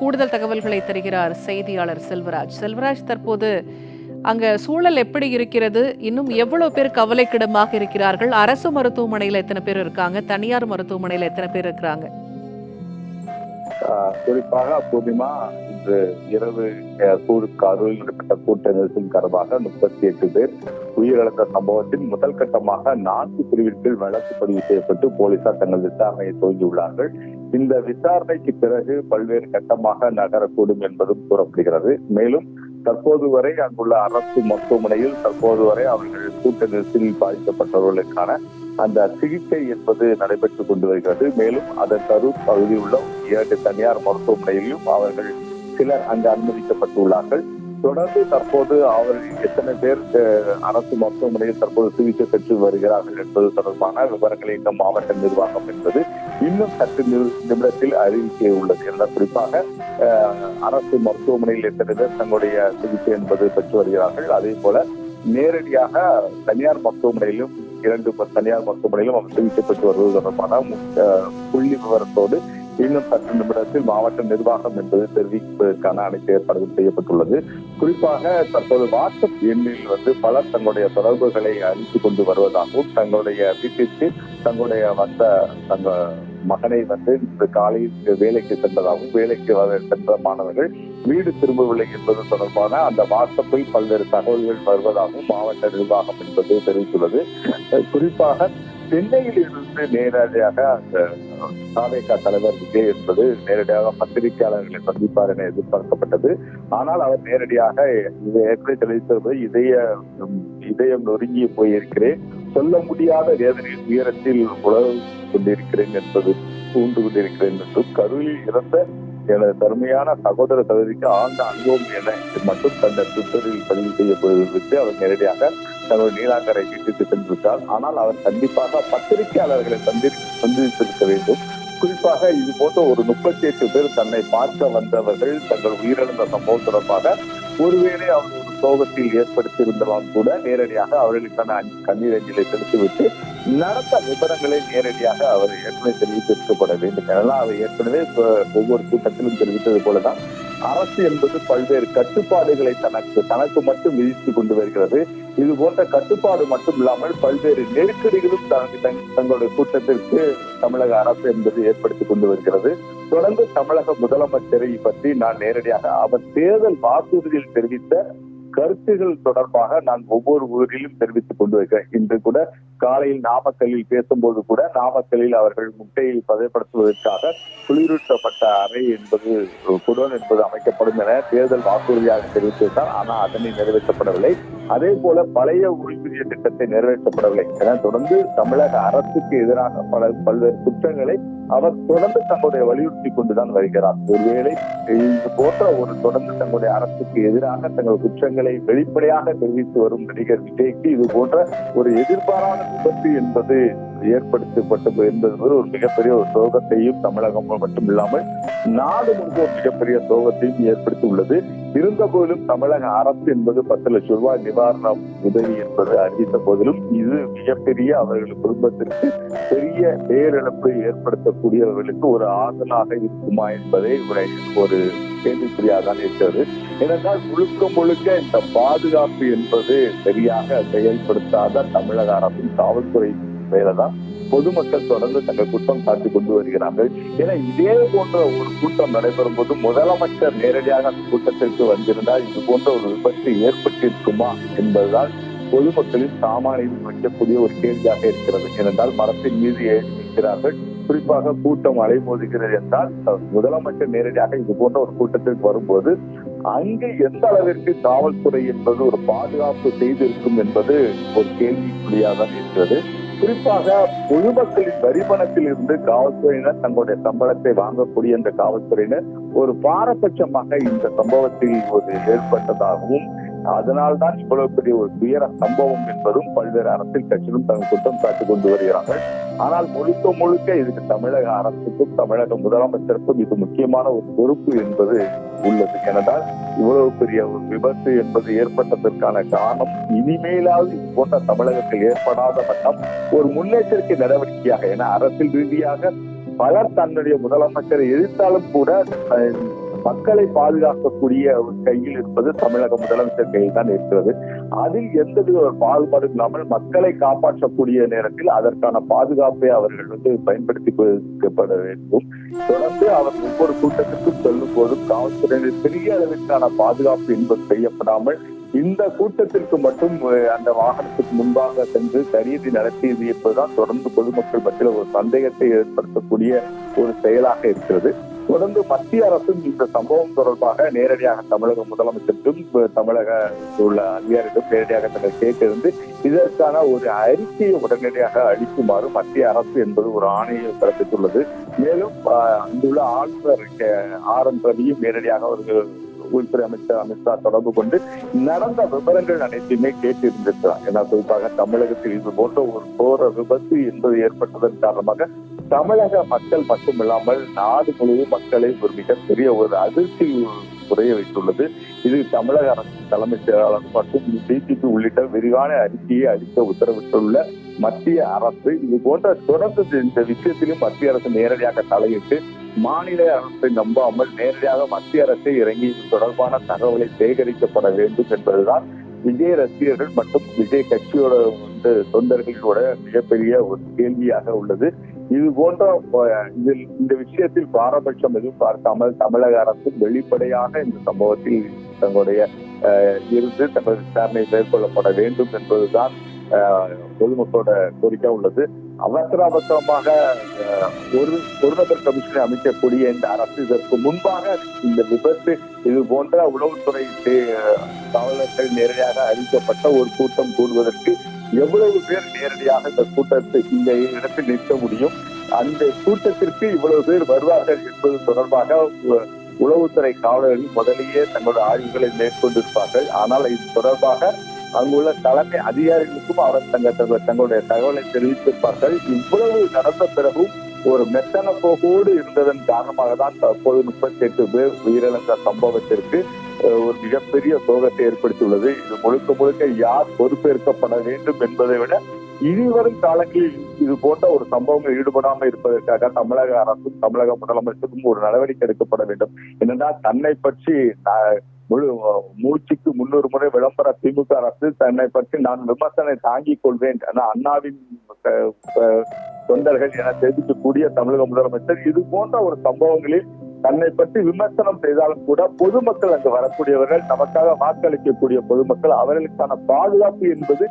கூடுதல் தகவல்களை தருகிறார் செய்தியாளர் செல்வராஜ். செல்வராஜ் தற்போது அங்க சூழல் எப்படி இருக்கிறது? இன்னும் எவ்வளவு பேர் கவலைக்கிடமாக இருக்கிறார்கள்? அரசு மருத்துவமனையில எத்தனை பேர் இருக்காங்க? தனியார் மருத்துவமனையில எத்தனை பேர் இருக்கிறாங்க? ஆஹ் குறிப்பாக பூர்ணிமா இன்று இரவு அஹ், கூ- கரூரில் நடைபெற்ற கூட்ட நெரிசல் காரணமாக முப்பத்தி எட்டு பேர் உயிரிழந்த சம்பவத்தில் முதல் கட்டமாக நான்கு பிரிவின் வழக்கு பதிவு செய்யப்பட்டு போலீசார் தங்கள் விசாரணையை துவங்கியுள்ளார்கள். இந்த விசாரணைக்கு பிறகு பல்வேறு கட்டமாக நகரக்கூடும் என்பதும் கூறப்படுகிறது. மேலும் தற்போது வரை அங்குள்ள அரசு மருத்துவமனையில் தற்போது வரை அவர்கள் கூட்ட நெரிசலில் பாதிக்கப்பட்டவர்களுக்கான அந்த சிகிச்சை என்பது நடைபெற்றுக் கொண்டு வருகிறது. மேலும் அதன் கரூர் பகுதியில் உள்ள இரண்டு தனியார் மருத்துவமனையிலும் அவர்கள் சிலர் அங்கு அனுமதிக்கப்பட்டுள்ளார்கள். தொடர்ந்து தற்போது அவர்கள் எத்தனை பேர் அரசு மருத்துவமனையில் தற்போது சிகிச்சை பெற்று வருகிறார்கள் என்பது தொடர்பான விவரங்களை இந்த மாவட்ட நிர்வாகம் என்பது இன்னும் சற்று நிமி- நிமிடத்தில் அறிவிக்க உள்ளது. என குறிப்பாக அரசு மருத்துவமனையில் எத்தனை பேர் தங்களுடைய சிகிச்சை என்பது பெற்று வருகிறார்கள். அதே போல நேரடியாக தனியார் மருத்துவமனையிலும் இரண்டு தனியார் மருத்துவமனையிலும் அவர் சிகிச்சை பெற்று வருவது தொடர்பான புள்ளி விவரத்தோடு இன்னும் சற்று நிமிடத்தில் மாவட்ட நிர்வாகம் என்பது தெரிவிப்பதற்கான அனைத்து ஏற்பாடுகள் செய்யப்பட்டுள்ளது. குறிப்பாக தற்போது வாட்ஸ்அப் எண்ணில் வந்து பலர் தங்களுடைய தொடர்புகளை அளித்துக் கொண்டு வருவதாகவும் தங்களுடைய வீட்டிற்கு தங்களுடைய வந்த தங்க மகனை வந்து இன்று காலை வேலைக்கு சென்றதாகவும் வேலைக்கு வர- சென்ற மாணவர்கள் வீடு திரும்பவில்லை என்பது தொடர்பான அந்த வாட்ஸ்அப்பில் பல்வேறு தகவல்கள் வருவதாகவும் மாவட்ட நிர்வாகம் என்பது தெரிவித்துள்ளது. குறிப்பாக சென்னையில் இருந்து நேரடியாக அந்த சாவேகா தலைவர் விஜய் என்பது நேரடியாக பத்திரிகையாளர்களை சந்திப்பார் என எதிர்பார்க்கப்பட்டது. ஆனால் அவர் நேரடியாக ஏற்கனவே தெரிவித்திருப்பது இதய இதயம் நொறுங்கி போயிருக்கிறேன். சொல்ல முடியாத வேதனையின் உயரத்தில் உழவு கொண்டிருக்கிறேன் என்பது தூண்டு கொண்டிருக்கிறேன் என்றும் கருவில் இறந்த எனது தருமையான சகோதர சகோதரிக்கு ஆழ்ந்த அனுபவம் என மட்டும் தந்த ட்விட்டரில் பதிவு செய்யப்படுவதற்கு அவர் நேரடியாக தலைவர் நீலாங்கரை வீட்டுக்கு சென்றுவிட்டார் ஆனால் அவர் கண்டிப்பாக பத்திரிகையாளர்களை சந்தி சந்தித்திருக்க வேண்டும். குறிப்பாக இது போன்ற ஒரு முப்பத்தி எட்டு பேர் தன்னை பார்க்க வந்தவர்கள் தங்கள் உயிரிழந்த சம்பவம் தொடர்பாக ஒருவேளை அவர் ஒரு சோகத்தில் ஏற்படுத்தியிருந்தாலும் கூட நேரடியாக அவர்களுக்கான கண்ணீர் அஞ்சலை செலுத்திவிட்டு நடந்த விவரங்களை நேரடியாக அவர் ஏற்கனவே தெரிவித்திருக்கப்பட வேண்டும். எனலாம் அவர் ஏற்கனவே ஒவ்வொரு கூட்டத்திலும் தெரிவித்தது போலதான் அரசு என்பது பல்வேறு கட்டுப்பாடுகளை தனக்கு தனக்கு மட்டும் விதித்து கொண்டு வருகிறது. இது போன்ற கட்டுப்பாடு மட்டும் இல்லாமல் பல்வேறு நெருக்கடிகளும் தங்களுடைய கூட்டத்திற்கு தமிழக அரசு என்பது ஏற்படுத்தி கொண்டு வருகிறது. தொடர்ந்து தமிழக முதலமைச்சரை பற்றி நான் நேரடியாக அவர் தேர்தல் வாக்குறுதியில் தெரிவித்த கருத்துகள் தொடர்பாக நான் ஒவ்வொரு ஊரிலும் தெரிவித்துக் கொண்டு வருகிறேன். இன்று கூட காலையில் நாமக்கல்லில் பேசும்போது கூட நாமக்கல்லில் அவர்கள் முட்டையில் பதப்படுத்துவதற்காக குளிரூட்டப்பட்ட அறை என்பது குடோன் என்பது அமைக்கப்படும் என தேர்தல் வாக்குறுதியாக தெரிவித்திருந்தார் ஆனால் அதனை நிறைவேற்றப்படவில்லை. அதே போல பழைய ஓய்வூதிய திட்டத்தை நிறைவேற்றப்படவில்லை என தொடர்ந்து தமிழக அரசுக்கு எதிராக பல பல்வேறு குற்றங்களை அவர் தொடர்ந்து தங்களுடைய வலியுறுத்தி கொண்டுதான் வருகிறார். ஒருவேளை இது போன்ற ஒரு தொடர்ந்து தங்களுடைய அரசுக்கு எதிராக தங்கள் குற்றங்களை வெளிப்படையாக தெரிவித்து வரும் நடிகர் விஜய்க்கு இது போன்ற ஒரு எதிர்பாராத விபத்து என்பது ஏற்படுத்தப்பட்டது என்பது ஒரு மிகப்பெரிய ஒரு சோகத்தையும் தமிழகம் மட்டும் இல்லாமல் நாடு முழுக்க ஒரு மிகப்பெரிய சோகத்தையும் ஏற்படுத்தி உள்ளது இருந்த போதிலும் தமிழக அரசு என்பது பத்து லட்சம் ரூபாய் நிவாரணம் உதவி என்பது அறிவித்த போதிலும் இது மிகப்பெரிய அவர்கள் குடும்பத்திற்கு பெரிய பேரிழப்பை ஏற்படுத்தக்கூடியவர்களுக்கு ஒரு ஆதலாக இருக்குமா என்பதை ஒரு ஒரு கேள்விக்குறியாதான் இருக்கிறது. ஏனென்றால் முழுக்க முழுக்க இந்த பாதுகாப்பு என்பது சரியாக செயல்படுத்தாத தமிழக அரசின் காவல்துறை மேலதான் பொதுமக்கள் தொடர்ந்து தங்கள் குற்றம் சாட்டி கொண்டு வருகிறார்கள். ஏன்னா இதே போன்ற ஒரு கூட்டம் நடைபெறும் போது முதலமைச்சர் நேரடியாக அந்த கூட்டத்திற்கு வந்திருந்தால் இது போன்ற ஒரு விபத்து ஏற்பட்டிருக்குமா என்பதுதான் பொதுமக்களின் சாமானியம் வைக்கக்கூடிய ஒரு கேள்வியாக இருக்கிறது. ஏனென்றால் மரத்தின் மீது ஏறி நிற்கிறார்கள். குறிப்பாக கூட்டம் அலைமோதுகிறது என்றால் முதலமைச்சர் நேரடியாக இது போன்ற ஒரு கூட்டத்திற்கு வரும்போது அங்கு எந்த அளவிற்கு காவல்துறை என்பது ஒரு பாதுகாப்பு செய்திருக்கும் என்பது ஒரு கேள்விக்குறியாக தான் இருக்கிறது. குறிப்பாக பொதுமக்களின் வரிபணத்தில் இருந்து காவல்துறையினர் தங்களுடைய சம்பளத்தை வாங்கக்கூடிய இந்த காவல்துறையினர் ஒரு பாரபட்சமாக இந்த சம்பவத்தில் ஒரு ஏற்பட்டதாகவும் அதனால்தான் இவ்வளவு பெரிய ஒரு துயர சம்பவம் என்பதும் பல்வேறு அரசியல் கட்சிகளும் தங்கள் குற்றம் சாட்டி கொண்டு வருகிறார்கள். ஆனால் முழுக்க முழுக்க இதுக்கு தமிழக அரசுக்கும் தமிழக முதலமைச்சருக்கும் இது முக்கியமான ஒரு பொறுப்பு என்பது உள்ளது. ஏனென்றால் இவ்வளவு பெரிய ஒரு விபத்து என்பது ஏற்பட்டதற்கான காரணம் இனிமேலாவது இது போன்ற தமிழகத்தில் ஏற்படாத வண்ணம் ஒரு முன்னெச்சரிக்கை நடவடிக்கையாக என அரசியல் ரீதியாக பலர் தன்னுடைய முதலமைச்சரை எதிர்த்தாலும் கூட அஹ், மக்களை பாதுகாக்கக்கூடிய ஒரு கையில் இருப்பது தமிழக முதலமைச்சர் கையில் தான் இருக்கிறது. அதில் எந்தவித ஒரு பாகுபாடு இல்லாமல் மக்களை காப்பாற்றக்கூடிய நேரத்தில் அதற்கான பாதுகாப்பை அவர்கள் வந்து பயன்படுத்தி கொள்ளப்பட வேண்டும். தொடர்ந்து அவர் ஒவ்வொரு கூட்டத்திற்கும் செல்லும் போதும் காவல்துறையினர் பெரிய அளவிற்கான பாதுகாப்பு என்பது செய்யப்படாமல் இந்த கூட்டத்திற்கு மட்டும் அந்த வாகனத்துக்கு முன்பாக சென்று கரியதி நடத்தியது என்பதுதான் தொடர்ந்து பொதுமக்கள் மத்தியில் ஒரு சந்தேகத்தை ஏற்படுத்தக்கூடிய ஒரு செயலாக இருக்கிறது. தொடர்ந்து மத்திய அரசும் இந்த சம்பவம் தொடர்பாக நேரடியாக தமிழக முதலமைச்சருக்கும் தமிழக உள்ள அதிகாரிகளும் நேரடியாக தங்கள் கேட்டிருந்து இதற்கான ஒரு அறிக்கையை உடனடியாக அளிக்குமாறு மத்திய அரசு என்பது ஒரு ஆணையை பிறப்பித்துள்ளது. மேலும் அங்குள்ள ஆளுநர் ஆர் என் ரவியும் நேரடியாக அவர்கள் உள்துறை அமைச்சர் அமித்ஷா தொடர்பு கொண்டு நடந்த விவரங்கள் அனைத்தையுமே கேட்டிருந்திருக்கிறார். ஏன்னா குறிப்பாக தமிழகத்தில் இது போன்ற ஒரு கோர விபத்து என்பது ஏற்பட்டதன் காரணமாக தமிழக மக்கள் மட்டுமில்லாமல் நாடு முழுவதும் மக்களை ஒரு மிகப்பெரிய ஒரு அதிர்ச்சி குறைய வைத்துள்ளது. இது தமிழக அரசு தலைமைச் செயலாளர் மற்றும் டிஜிபி உள்ளிட்ட விரிவான அறிக்கையை அளிக்க உத்தரவிட்டுள்ள மத்திய அரசு. இது போன்ற தொடர்ந்து இந்த விஷயத்திலும் மத்திய அரசு நேரடியாக தலையிட்டு மாநில அரசை நம்பாமல் நேரடியாக மத்திய அரசை இறங்கி இது தொடர்பான தகவலை சேகரிக்கப்பட வேண்டும் என்பதுதான் விஜய் ரசிகர்கள் மற்றும் விஜய் கட்சியோட வந்து தொண்டர்களோட மிகப்பெரிய ஒரு கேள்வியாக உள்ளது. இது போன்ற இதில் இந்த விஷயத்தில் பாரபட்சம் எதுவும் பார்க்காமல் தமிழக அரசு வெளிப்படையாக இந்த சம்பவத்தில் தங்களுடைய இருந்து தங்கள் விசாரணை மேற்கொள்ளப்பட வேண்டும் என்பதுதான் பொதுமக்களோட கோரிக்கை உள்ளது. அவசர அவசரமாக ஒரு ஒரு நபர் கமிஷனை அமைக்கக்கூடிய இந்த அரசு இதற்கு முன்பாக இந்த விபத்து இது போன்ற உளவுத்துறை காவலர்கள் நேரடியாக அறிவிக்கப்பட்ட ஒரு கூட்டம் கூடுவதற்கு எவ்வளவு பேர் நேரடியாக இந்த கூட்டத்தை இந்த இடத்தில் நிற்க முடியும்? அந்த கூட்டத்திற்கு இவ்வளவு பேர் வருவார்கள் என்பது தொடர்பாக உ- உளவுத்துறை காவலர்கள் முதலியே தங்களுடைய ஆய்வுகளை மேற்கொண்டிருப்பார்கள். ஆனால் இது தொடர்பாக அங்குள்ள தலைமை அதிகாரிகளுக்கும் அவர் தங்க தங்களுடைய தகவலை தெரிவித்திருப்பார்கள். இவ்வளவு நடந்த பிறகும் ஒரு மெத்தன போக்கோடு இருந்ததன் காரணமாக தான் தற்போது முப்பத்தி எட்டு பேர் உயிரிழந்த சம்பவத்திற்கு ஒரு மிகப்பெரிய சோகத்தை ஏற்படுத்தியுள்ளது. இது முழுக்க முழுக்க யார் பொறுப்பேற்கப்பட வேண்டும் என்பதை விட இனிவரும் காலங்களில் இது போன்ற ஒரு சம்பவங்கள் ஈடுபடாமல் இருப்பதற்காக தமிழக அரசும் தமிழக முதலமைச்சருக்கும் ஒரு நடவடிக்கை எடுக்கப்பட வேண்டும். என்னன்னா தன்னை பற்றி மூச்சுக்கு முன்னூறு முறை விளம்பர திமுக அரசு தன்னை பற்றி நான் விமர்சனை தாங்கிக் கொள்வேன் என அண்ணாவின் தொண்டர்கள் என தெரிவிக்கக்கூடிய தமிழக முதலமைச்சர். இது போன்ற ஒரு சம்பவங்களில் தன்னை பற்றி விமர்சனம் செய்தாலும் கூட பொதுமக்கள் அங்கு வரக்கூடியவர்கள் நமக்காக வாக்களிக்கக்கூடிய பொதுமக்கள் அவர்களுக்கான பாதுகாப்பு என்பது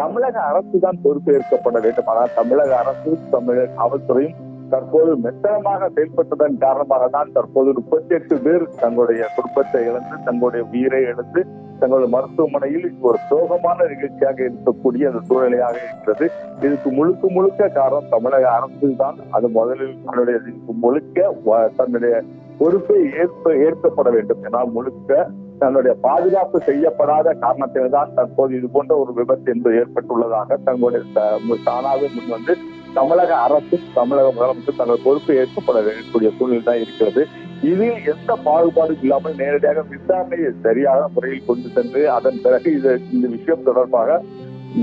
தமிழக அரசு தான் பொறுப்பேற்கப்பட வேண்டும். ஆனால் தமிழக அரசு தமிழக காவல்துறையும் தற்போது மெத்தனமாக செயல்பட்டதன் காரணமாக தான் தற்போது முப்பத்தி எட்டு பேர் தங்களுடைய குடும்பத்தை இழந்து தங்களுடைய உயிரை இழந்து தங்களுடைய மருத்துவமனையில் ஒரு சோகமான நிகழ்ச்சியாக இருக்கக்கூடிய அந்த சூழ்நிலையாக இருக்கிறது. இதுக்கு முழுக்க முழுக்க காரணம் தமிழக அரசு தான். அது முதலில் தன்னுடைய முழுக்க வ- தன்னுடைய பொறுப்பை ஏற்ப ஏற்கப்பட வேண்டும். ஏன்னா முழுக்க தன்னுடைய பாதுகாப்பு செய்யப்படாத காரணத்தில்தான் தற்போது இது போன்ற ஒரு விபத்து என்பது ஏற்பட்டுள்ளதாக தங்களுடைய த- தானாகவே முன் வந்து தமிழக அரசும் தமிழக முதலமைச்சர் தங்கள் பொறுப்பு ஏற்கப்பட வேண்டிய சூழ்நிலை தான் இருக்கிறது. இதில் எந்த பாகுபாடும் இல்லாமல் நேரடியாக விசாரணையை சரியான முறையில் கொண்டு சென்று அதன் பிறகு இது இந்த விஷயம் தொடர்பாக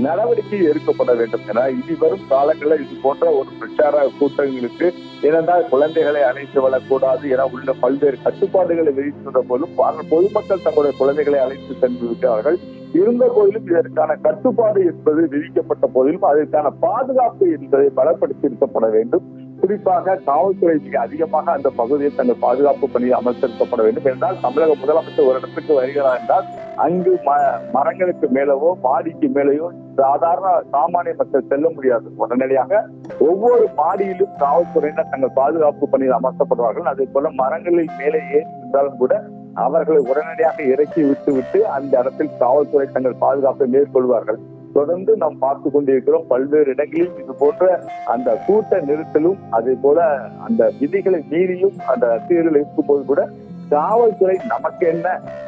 நடவடிக்கை எடுக்கப்பட வேண்டும் என இனி வரும் காலங்களில் இது போன்ற ஒரு பிரச்சார கூட்டங்களுக்கு ஏனென்றால் குழந்தைகளை அழைத்து வரக்கூடாது என உள்ள பல்வேறு கட்டுப்பாடுகளை விதித்துள்ள போதும் பல பொதுமக்கள் தங்களுடைய குழந்தைகளை அழைத்து சென்று விட்டார்கள். இருந்த போதிலும் இதற்கான கட்டுப்பாடு என்பது விதிக்கப்பட்ட போதிலும் அதற்கான பாதுகாப்பு என்பதை பலப்படுத்தியிருக்கப்பட வேண்டும். குறிப்பாக காவல்துறை மிக அதிகமாக அந்த பகுதியில் தங்கள் பாதுகாப்பு பணியில் அமர்த்திருக்கப்பட வேண்டும். என்றால் தமிழக முதலமைச்சர் ஒரு இடத்துக்கு வருகிறார் என்றால் அங்கு ம- மரங்களுக்கு மேலவோ மாடிக்கு மேலேயோ சாதாரண சாமானிய மக்கள் செல்ல முடியாது. உடனடியாக ஒவ்வொரு மாடியிலும் காவல்துறையினர் தங்கள் பாதுகாப்பு பணியில் அமர்த்தப்படுவார்கள். அதே போல மரங்களில் மேலே ஏறி இருந்தாலும் கூட அவர்களை உடனடியாக இறக்கி விட்டு விட்டு அந்த இடத்தில் காவல்துறை தங்கள் பாதுகாப்பை மேற்கொள்வார்கள். தொடர்ந்து நாம் பார்த்து கொண்டிருக்கிறோம் பல்வேறு இடங்களில் இது போன்ற அந்த கூட்ட நெரிசலும் அதே போல அந்த விதிகளை மீறியும் அந்த ரசிகர்கள் இருக்கும்போது கூட காவல்துறை நமக்கு என்ன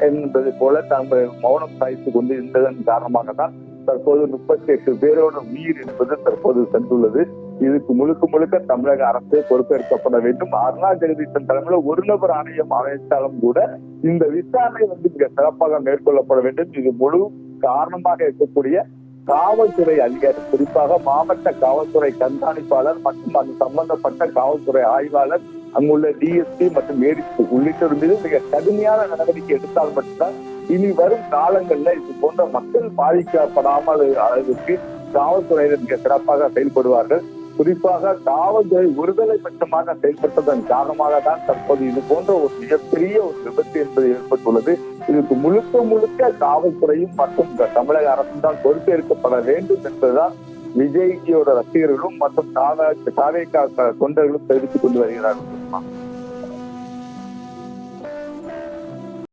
என்பது போல தங்கள் மௌனம் சாய்த்து கொண்டு இருந்ததன் காரணமாக தான் தற்போது முப்பத்தி எட்டு பேரோட உயிர் என்பது தற்போது சென்றுள்ளது. இதுக்கு முழுக்க முழுக்க தமிழக அரசே பொறுப்பேற்கப்பட வேண்டும். அருணா ஜெகதீசன் தலைமையில் ஒரு நபர் ஆணையம் அமைத்தாலும் கூட இந்த விசாரணை வந்து மிக சிறப்பாக மேற்கொள்ளப்பட வேண்டும். இது முழு காரணமாக இருக்கக்கூடிய காவல்துறை அதிகாரி குறிப்பாக மாவட்ட காவல்துறை கண்காணிப்பாளர் மற்றும் அது சம்பந்தப்பட்ட காவல்துறை ஆய்வாளர் அங்குள்ள டிஎஸ்பி மற்றும் ஏடிசி உள்ளிட்டோர் மீது மிக கடுமையான நடவடிக்கை எடுத்தால் மட்டும்தான் இனி வரும் காலங்கள்ல இது போன்ற மக்கள் பாதிக்கப்படாமல் அளவுக்கு காவல்துறையினர் மிக சிறப்பாக செயல்படுவார்கள். குறிப்பாக காவல்துறை ஒருதலை பட்சமாக செயல்பட்டதன் காரணமாக தான் தற்போது இது போன்ற ஒரு மிகப்பெரிய ஒரு விபத்து என்பது ஏற்பட்டுள்ளது. இதுக்கு முழுக்க முழுக்க காவல்துறையும் மற்றும் தமிழக அரசும் தான் பொறுப்பேற்கப்பட வேண்டும் என்பதுதான் விஜய்ஜியோட ரசிகர்களும் மற்றும் தாவே தொண்டர்களும் தெரிவித்துக் கொண்டு வருகிறார்கள்.